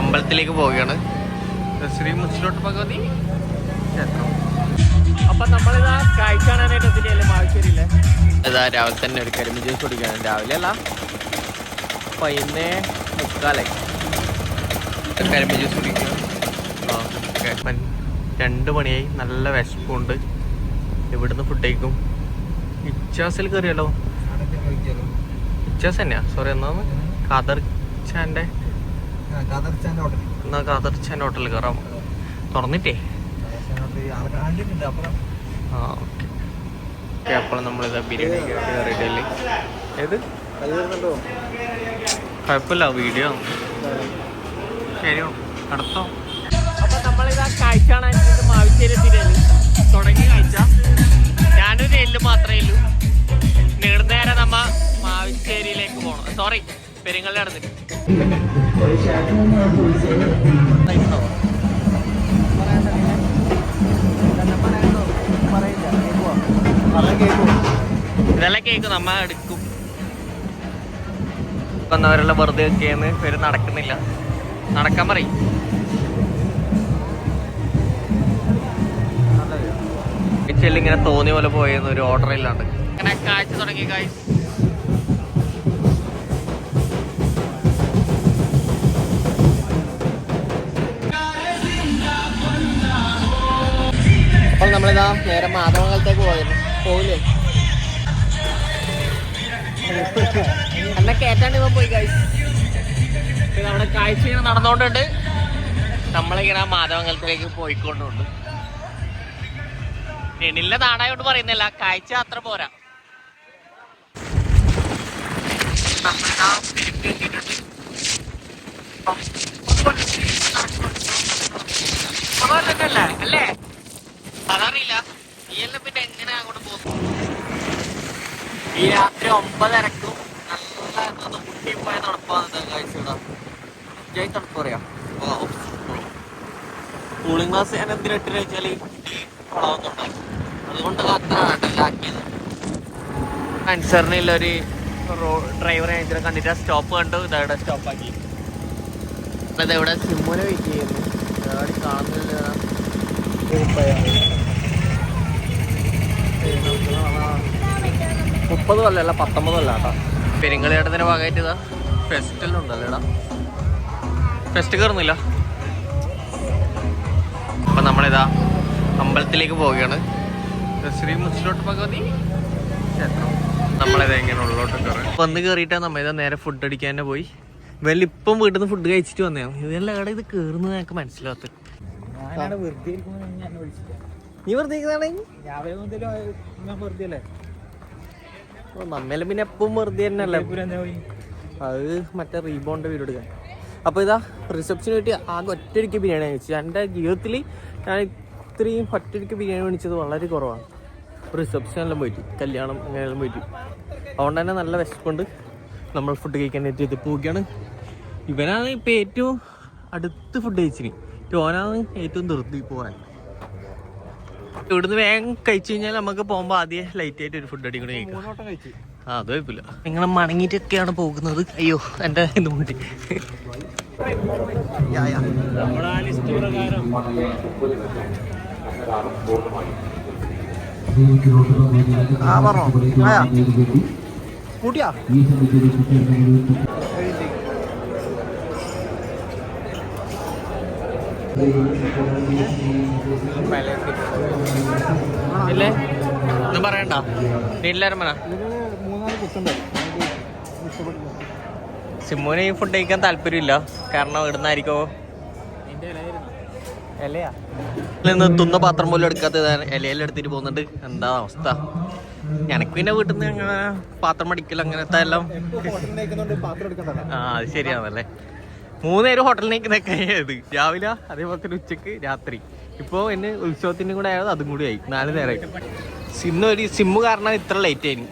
അമ്പലത്തിലേക്ക് പോവുകയാണ്. ശ്രീ മുസ്ലോട്ട് ഭഗവതി ക്ഷേത്രം. അപ്പൊ നമ്മളിതാ കാഴ്ച കാണാനായിട്ട് എത്തിയില്ലേ? ഇതാ രാവിലെ തന്നെ ഒരു കരിമ്പ് ജ്യൂസ് കുടിക്കണം. രാവിലെ അല്ല പതിനേ മുക്കാലായി കരിമ്പ് ജ്യൂസ് കുടിക്കണം ആ രണ്ട് മണിയായി നല്ല വിശപ്പുണ്ട്. ഇവിടുന്ന് ഫുഡ് കഴിക്കും? ഇച്ചാസിൽ കയറിയല്ലോ ഇച്ചാസ് തന്നെയാ? സോറി എന്നാന്ന് ഖാദർ ചാന്റെ എന്നാ ഖാദർ ചാന്റെ ഹോട്ടലിൽ കയറാം തുറന്നിട്ടേ? ആ ഓക്കെ. ഓക്കെ അപ്പോൾ നമ്മളിത് ബിരിയാണി കയറിയിട്ടില്ലേ ഏത്? കുഴപ്പമില്ല വീഡിയോ ശരി നടത്തോ അപ്പൊ നമ്മളിതാ കാഴ്ച കാണാനായിട്ട് മാവശ്ശേരി എത്തിയില്ലേ തുടങ്ങി കഴിച്ച ഞാനൊരു എല്ല് മാത്രമേ ഉള്ളൂ. നേടുന്നേരം നമ്മ മാവിശ്ശേരിയിലേക്ക് പോണം. സോറി പെരിങ്ങളിൽ നടന്നിട്ട് ഇതെല്ലാം കേക്ക് നമ്മ എടുക്കും. വന്നവരെല്ലാം വെറുതെ ഒക്കെയെന്ന് പേര് നടക്കുന്നില്ല. നടക്കാൻ പറയും. ഇങ്ങനെ തോന്നിയ പോലെ പോയെന്ന് ഒരു ഓർഡർ ഇല്ലാണ്ട്. ഇങ്ങനെ കാഴ്ച തുടങ്ങി കാഴ്ച അപ്പോൾ നമ്മളിതാ നേരെ മാധവങ്ങളത്തേക്ക് പോയിരുന്നു. പോയില്ലേ? എന്നെ കേറ്റാണ്ട് ഇവൻ പോയി കാഴ്ച നമ്മുടെ കാഴ്ച ഇങ്ങനെ നടന്നുകൊണ്ടുണ്ട് നമ്മളിങ്ങനെ മാധവങ്ങളത്തിലേക്ക് പോയിക്കൊണ്ടുണ്ട്. എണില്ല നാടായോണ്ട് പറയുന്നില്ല. കാഴ്ച അത്ര പോരാ. അല്ലേ അതറിയില്ല ഈ എല്ലാം പിന്നെ എങ്ങനെ അങ്ങോട്ട് പോകുന്നു ഈ രാത്രി ഒമ്പതരക്കും നല്ല മുട്ടിപ്പോയ തണുപ്പാണ് കാഴ്ച ഇവിടെ. ജയ് തണുപ്പ് പറയാം. കൂളിംഗ് ഗ്ലാസ് ഞാൻ എന്തിനിട്ടെന്ന് വെച്ചാൽ കുളമൊന്നുണ്ടായി അതുകൊണ്ട് അത്ര അനുസരണയുള്ള ഒരു ഡ്രൈവറെ ഇതിനെ കണ്ടിട്ട് സ്റ്റോപ്പ് കണ്ടു. ഇതവിടെ സ്റ്റോപ്പ് ആക്കി. അത് ഇവിടെ സിമ്മുനെ വെയിറ്റ് ചെയ്യുന്നു. കാണുന്നില്ല. മുപ്പത് കൊല്ലല്ല പത്തൊമ്പത് കൊല്ല കേട്ടോ. പെരിങ്കളിയേട്ടത്തിന്റെ ഭാഗമായിട്ട് ഇതാ ഫെസ്റ്റിലും ഉണ്ടല്ലോ ഇടാ ഫെസ്റ്റ് കയറുന്നില്ല. അപ്പൊ നമ്മളിതാ അമ്പലത്തിലേക്ക് പോവുകയാണ്. ശ്രീ മുച്ചിലോട്ട് ഭഗവതി ക്ഷേത്രം. നമ്മളിത് എങ്ങനെ ഉള്ളോട്ട് കയറി വന്ന് കയറിയിട്ടാ നമ്മ ഇതാ നേരെ ഫുഡ് അടിക്കാൻ തന്നെ പോയി. ഇവല്ല ഇപ്പം വീട്ടിൽ നിന്ന് ഫുഡ് കഴിച്ചിട്ട് വന്നേ ഇതെല്ലാം ഇവിടെ ഇത് കയറുന്നത് ഞങ്ങൾക്ക് മനസ്സിലാത്ത നീ വെറുതെ ഇരിക്കുന്നതാണെങ്കിൽ രാവിലെ മുതൽ ഞാൻ വെറുതെ അല്ലേ നമ്മളും പിന്നെ എപ്പം വെറുതെ തന്നെയല്ലേ? അത് മറ്റേ റീബോണ്ട് വീട് എടുക്കാൻ. അപ്പോൾ ഇതാ റിസപ്ഷന് വേണ്ടി ആകെ ഒറ്റയടിക്ക് ബിരിയാണി കഴിച്ചു എന്റെ ജീവിതത്തിൽ ഞാൻ ഇത്രയും ഒറ്റയടിക്ക് ബിരിയാണി മേടിച്ചത് വളരെ കുറവാണ്. റിസപ്ഷനെല്ലാം പോയിട്ട് കല്യാണം അങ്ങനെയെല്ലാം പോയിട്ട്. അതുകൊണ്ട് തന്നെ നല്ല വിശപ്പുണ്ട്. നമ്മൾ ഫുഡ് കഴിക്കാൻ എത്തിയത് പോവുകയാണ്. ഇവനാണ് ഇപ്പം ഏറ്റവും അടുത്ത് ഫുഡ് കഴിച്ചിന്. ഓനാണ് ഏറ്റവും നിർത്തി പോകാൻ. ഇവിടുന്ന് വേഗം കഴിച്ചു കഴിഞ്ഞാൽ നമുക്ക് പോകുമ്പോൾ ആദ്യം ലൈറ്റ് ആയിട്ട് ഒരു ഫുഡ് അടിക്കണം കൂടി കഴിക്കാം. ആ അത് കുഴപ്പമില്ല. നിങ്ങൾ മണങ്ങിട്ടൊക്കെയാണ് പോകുന്നത്. അയ്യോ എന്റെ ഇത് മൂട്ടി ആ പറഞ്ഞോ. ആയാ കൂട്ടിയാ ഇല്ലേ? ഒന്നും പറയണ്ട. വീട്ടിലാരും പറ ഈ ഫുഡ് കഴിക്കാൻ താല്പര്യമില്ല. കാരണം ഇവിടുന്നായിരിക്കോ? എന്റെ ഇലയാ തുന്ന പാത്രം പോലും എടുക്കാത്ത ഇലയെല്ലാം എടുത്തിട്ട് പോകുന്നുണ്ട്. എന്താ അവസ്ഥ? എനക്ക് പിന്നെ വീട്ടിൽ നിന്ന് അങ്ങനെ പാത്രം അടിക്കൽ അങ്ങനത്തെ എല്ലാം. ആ അത് ശരിയാണല്ലേ? മൂന്നേരം ഹോട്ടലിൽ നിൽക്കുന്നൊക്കെ ഇത് രാവിലെ അതേപോലെ തന്നെ ഉച്ചയ്ക്ക് രാത്രി. ഇപ്പോൾ എന്നെ ഉത്സവത്തിന്റെ കൂടെ ആയത് അതും കൂടി ആയി. നാല് നേരമായി സിമ്മ് ഒരു സിമ്മ് കാരണം ഇത്ര ലേറ്റ് ആയി